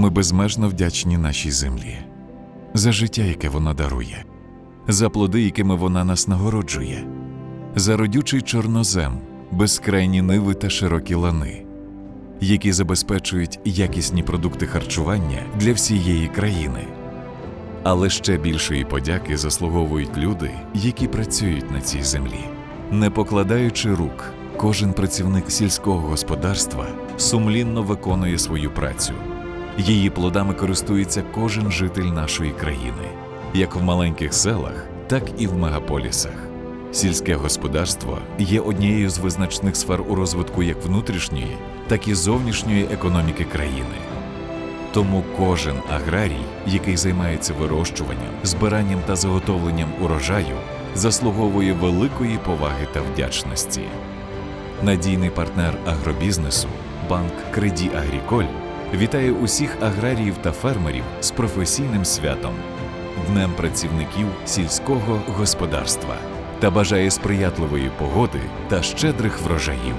Ми безмежно вдячні нашій землі за життя, яке вона дарує, за плоди, якими вона нас нагороджує, за родючий чорнозем, безкрайні ниви та широкі лани, які забезпечують якісні продукти харчування для всієї країни. Але ще більшої подяки заслуговують люди, які працюють на цій землі. Не покладаючи рук, кожен працівник сільського господарства сумлінно виконує свою працю. Її плодами користується кожен житель нашої країни, як в маленьких селах, так і в мегаполісах. Сільське господарство є однією з визначних сфер у розвитку як внутрішньої, так і зовнішньої економіки країни. Тому кожен аграрій, який займається вирощуванням, збиранням та заготовленням урожаю, заслуговує великої поваги та вдячності. Надійний партнер агробізнесу, банк Креді Агріколь вітає усіх аграріїв та фермерів з професійним святом, Днем працівників сільського господарства та бажає сприятливої погоди та щедрих врожаїв.